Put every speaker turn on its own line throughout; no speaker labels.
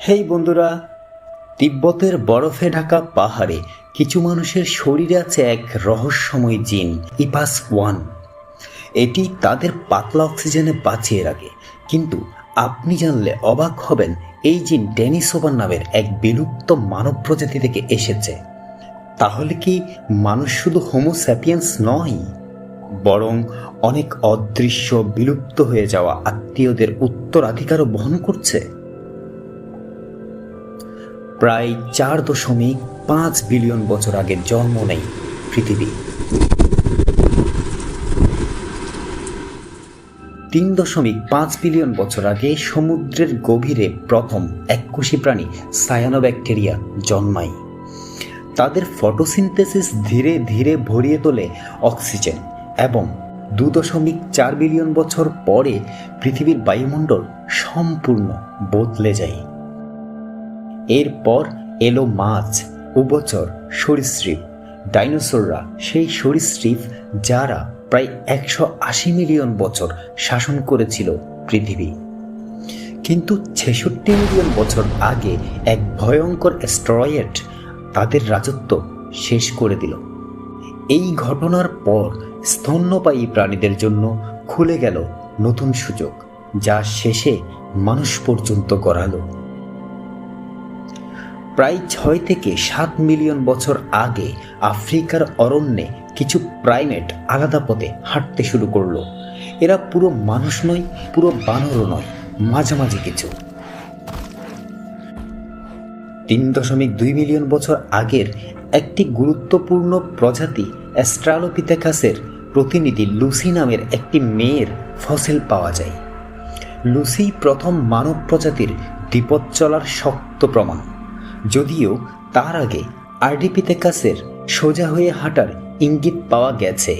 হেই বন্ধুরা, তিব্বতের বরফে ঢাকা পাহাড়ে কিছু মানুষের শরীরে আছে এক রহস্যময় জিন, ইপাস ওয়ান। এটি তাদের পাতলা অক্সিজেনে বাঁচিয়ে রাখে। কিন্তু আপনি জানলে অবাক হবেন, এই জিন ডেনিসোভার নামের এক বিলুপ্ত মানব প্রজাতি থেকে এসেছে। তাহলে কি মানুষ শুধু হোমোস্যাপিয়েন্স নয়, বরং অনেক অদৃশ্য বিলুপ্ত হয়ে যাওয়া আত্মীয়দের উত্তরাধিকারও বহন করছে? প্রায় চার দশমিক পাঁচ বিলিয়ন বছর আগে জন্ম নেই পৃথিবী। তিন দশমিক পাঁচ বিলিয়ন বছর আগে সমুদ্রের গভীরে প্রথম এককোষী প্রাণী সায়ানোব্যাকটেরিয়া জন্মায়। তাদের ফটোসিনথেসিস ধীরে ধীরে ভরিয়ে তোলে অক্সিজেন এবং দু দশমিক চার বিলিয়ন বছর পরে পৃথিবীর বায়ুমণ্ডল সম্পূর্ণ বদলে যায়। এরপর এলো মাছ, উভচর, সরীসৃপ। ডাইনোসররা সেই সরীসৃপ যারা প্রায় একশো আশি মিলিয়ন বছর শাসন করেছিল পৃথিবী। কিন্তু ছেষট্টি মিলিয়ন বছর আগে এক ভয়ঙ্কর অ্যাস্ট্রয়েড তাদের রাজত্ব শেষ করে দিল। এই ঘটনার পর স্তন্যপায়ী প্রাণীদের জন্য খুলে গেল নতুন সুযোগ, যা শেষে মানুষ পর্যন্ত গড়ালো। প্রায় ছয় থেকে সাত মিলিয়ন বছর আগে আফ্রিকার অরণ্যে কিছু প্রাইমেট আলাদা পথে হাঁটতে শুরু করল। এরা পুরো মানুষ নয়, পুরো বানরও নয়, মাঝামাঝি কিছু। তিন দশমিক দুই মিলিয়ন বছর আগের একটি গুরুত্বপূর্ণ প্রজাতি অ্যাস্ট্রালোপিথেকাসের প্রতিনিধি লুসি নামের একটি মেয়ের ফসিল পাওয়া যায়। লুসি প্রথম মানব প্রজাতির দ্বিপথ চলার শক্ত প্রমাণ। যদিও তার আগে আরডিপিথেকাসের সোজা হয়ে হাঁটার ইঙ্গিত পাওয়া গেছে।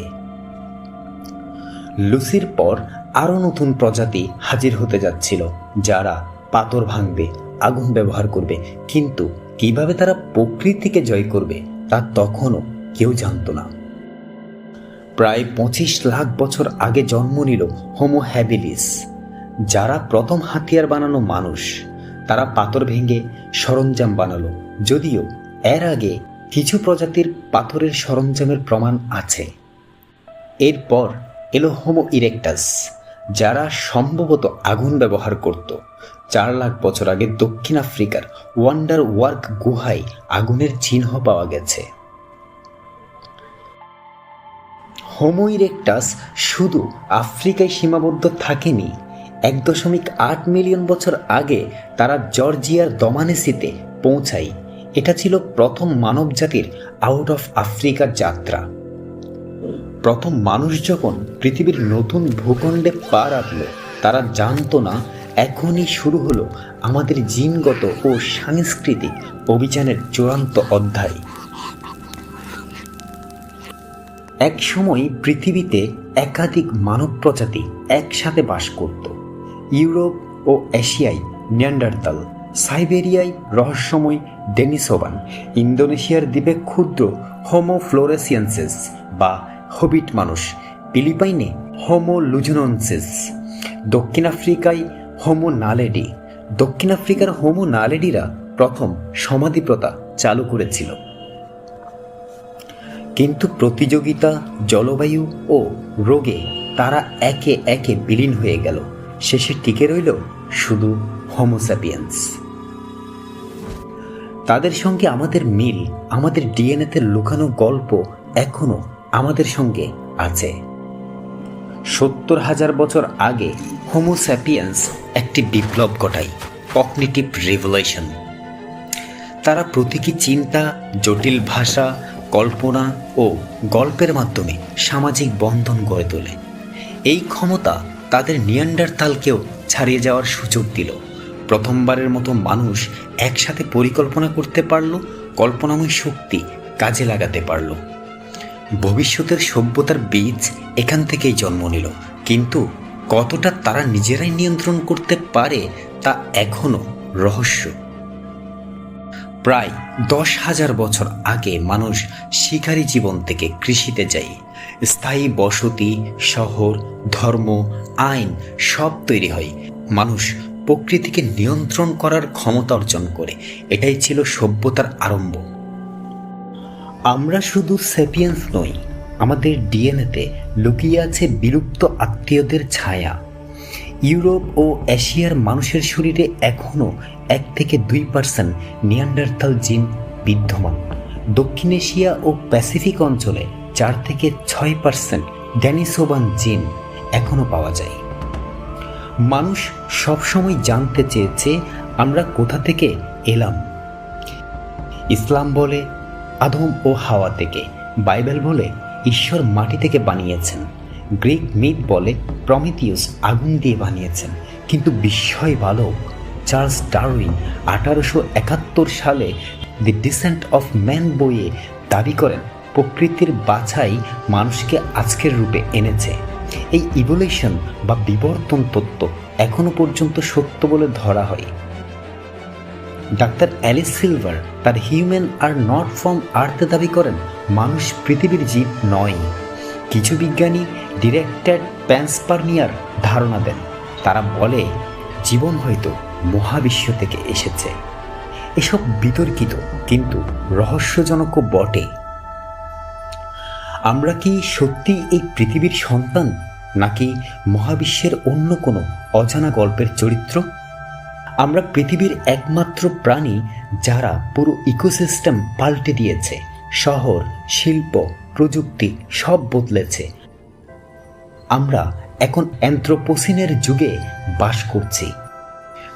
লুসির পর আরও নতুন প্রজাতি হাজির হতে যাচ্ছিল, যারা পাথর ভাঙবে, আগুন ব্যবহার করবে, কিন্তু কীভাবে তারা প্রকৃতিকে জয় করবে তা তখনও কেউ জানত না। প্রায় পঁচিশ লাখ বছর আগে জন্ম নিল হোমো হ্যাবিলিস, যারা প্রথম হাতিয়ার বানানো মানুষ। তারা পাথর ভেঙে সরঞ্জাম বানালো। যদিও এর আগে কিছু প্রজাতির পাথরের সরঞ্জামের প্রমাণ আছে। এরপর এলো হোমো ইরেক্টাস, যারা সম্ভবত আগুন ব্যবহার করত। চার লাখ বছর আগে দক্ষিণ আফ্রিকার ওয়ান্ডার ওয়ার্ক গুহায় আগুনের চিহ্ন পাওয়া গেছে। হোমো ইরেক্টাস শুধু আফ্রিকায় সীমাবদ্ধ থাকেনি এক দশমিক আট মিলিয়ন বছর আগে তারা জর্জিয়ার দমানেসিতে পৌঁছায়। এটা ছিল প্রথম মানব জাতির আউট অফ আফ্রিকার যাত্রা। প্রথম মানুষ যখন পৃথিবীর নতুন ভূখণ্ডে পা রাখল, তারা জানতো না, এখনই শুরু হলো আমাদের জিনগত ও সাংস্কৃতিক অভিযানের চূড়ান্ত অধ্যায়। এক সময় পৃথিবীতে একাধিক মানব প্রজাতি একসাথে বাস করত। ইউরোপ ও এশিয়ায় নিয়ান্ডারতাল, সাইবেরিয়ায় রহস্যময় ডেনিসোভান ইন্দোনেশিয়ার দ্বীপে ক্ষুদ্র হোমো ফ্লোরেসিয়েন্সেস বা হবিট মানুষ, ফিলিপাইনে হোমো লুজনন্সেস দক্ষিণ আফ্রিকায় হোমো নালেডি দক্ষিণ আফ্রিকার হোমো নালেডিরা প্রথম সমাধি প্রথা চালু করেছিল। কিন্তু প্রতিযোগিতা, জলবায়ু ও রোগে তারা একে একে বিলীন হয়ে গেল। শেষে টিকে রইল শুধু হোমোস্যাপিয়েন্স তাদের সঙ্গে আমাদের মিল, আমাদের ডিএনএতে লুকানো গল্প এখনও আমাদের সঙ্গে আছে। সত্তর হাজার বছর আগে হোমোস্যাপিয়েন্স একটি বিপ্লব ঘটায় কগনিটিভ রেভলিউশন তারা প্রতীকী চিন্তা, জটিল ভাষা, কল্পনা ও গল্পের মাধ্যমে সামাজিক বন্ধন গড়ে তোলে। এই ক্ষমতা তাদের নিয়ান্ডারতালকেও ছাড়িয়ে যাওয়ার সুযোগ দিল। প্রথমবারের মতো মানুষ একসাথে পরিকল্পনা করতে পারল, কল্পনাময় শক্তি কাজে লাগাতে পারল। ভবিষ্যতের সভ্যতার বীজ এখান থেকেই জন্ম নিল, কিন্তু কতটা তারা নিজেরাই নিয়ন্ত্রণ করতে পারে তা এখনও রহস্য। প্রায় দশ হাজার বছর আগে মানুষ শিকারী জীবন থেকে কৃষিতে যায়। স্থায়ী বসতি, শহর, ধর্ম, আইন সব তৈরি হয়। মানুষ প্রকৃতিকে নিয়ন্ত্রণ করার ক্ষমতা অর্জন করে। এটাই ছিল সভ্যতার আরম্ভ। আমরা শুধু সেপিয়েন্স নই, আমাদের ডিএনএতে লুকিয়ে আছে বিলুপ্ত আত্মীয়দের ছায়া। ইউরোপ ও এশিয়ার মানুষের শরীরে এখনও এক থেকে দুই পার্সেন্ট নিয়ান্ডারথাল জিন বিদ্যমান। দক্ষিণ এশিয়া ও প্যাসিফিক অঞ্চলে চার থেকে ছয় পার্সেন্ট ড্যানিসোবান জিন এখনও পাওয়া যায়। মানুষ সবসময় জানতে চেয়েছে আমরা কোথা থেকে এলাম। ইসলাম বলে, আদম ও হাওয়া থেকে, বাইবেল বলে, ঈশ্বর মাটি থেকে বানিয়েছেন। গ্রিক মিথ বলে প্রমিথিউস আগুন দিয়ে বানিয়েছেন। কিন্তু বিস্ময় বালক, চার্লস ডারউইন আঠারোশো একাত্তর সালে দি ডিসেন্ট অফ ম্যান বইয়ে দাবি করেন প্রকৃতির বাছাই মানুষকে আজকের রূপে এনেছে। এই ইভলিউশন বা বিবর্তন তত্ত্ব এখনও পর্যন্ত সত্য বলে ধরা হয়। ডাক্তার অ্যালিস সিলভার তার হিউম্যান আর নট ফ্রম আর্থে দাবি করেন, মানুষ পৃথিবীর জীব নয়। কিছু বিজ্ঞানী ডিরেক্টেড প্যান্সপার্মিয়ার ধারণা দেন, তারা বলে, জীবন হয়তো মহাবিশ্ব থেকে এসেছে। এসব বিতর্কিত, কিন্তু রহস্যজনকও বটে। আমরা কি সত্যি এই পৃথিবীর সন্তান, নাকি মহাবিশ্বের অন্য কোনো অজানা গল্পের চরিত্র? আমরা পৃথিবীর একমাত্র প্রাণী যারা পুরো ইকোসিস্টেম পাল্টে দিয়েছে, শহর, শিল্প, প্রযুক্তি সব বদলেছে। আমরা এখন অ্যান্থ্রোপোসিনের যুগে বাস করছি।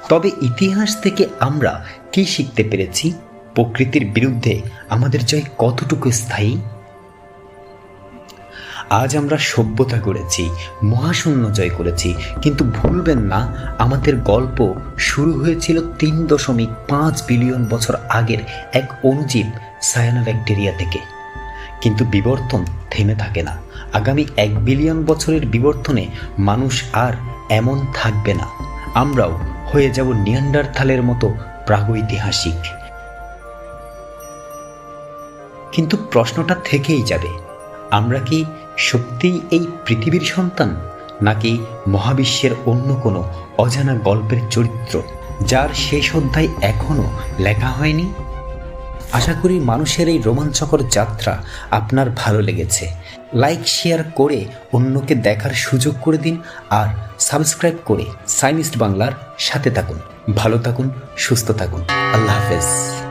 তবে ইতিহাস থেকে আমরা কি শিখতে পেরেছি? প্রকৃতির বিরুদ্ধে আমাদের জয় কতটুকু স্থায়ী? আজ আমরা সভ্যতা করেছি, মহাশূন্য জয় করেছি, কিন্তু ভুলবেন না, আমাদের গল্প শুরু হয়েছিল তিন দশমিক পাঁচ বিলিয়ন বছর আগের এক অনুজীব সায়ানোব্যাকটেরিয়া থেকে। কিন্তু বিবর্তন থেমে থাকে না। আগামী এক বিলিয়ন বছরের বিবর্তনে মানুষ আর এমন থাকবে না। আমরাও হয়ে যাব নিয়ান্ডারথালের মতো প্রাগৈতিহাসিক। কিন্তু প্রশ্নটা থেকেই যাবে আমরা কি সত্যিই এই পৃথিবীর সন্তান, নাকি মহাবিশ্বের অন্য কোনো অজানা গল্পের চরিত্র, যার শেষ অধ্যায় এখনও লেখা হয়নি? আশা করি মানুষের এই রোমাঞ্চকর যাত্রা আপনার ভালো লেগেছে। লাইক, শেয়ার করে অন্যকে দেখার সুযোগ করে দিন আর সাবস্ক্রাইব করে সাইনিস্ট বাংলার সাথে থাকুন। ভালো থাকুন, সুস্থ থাকুন। আল্লাহ হাফেজ।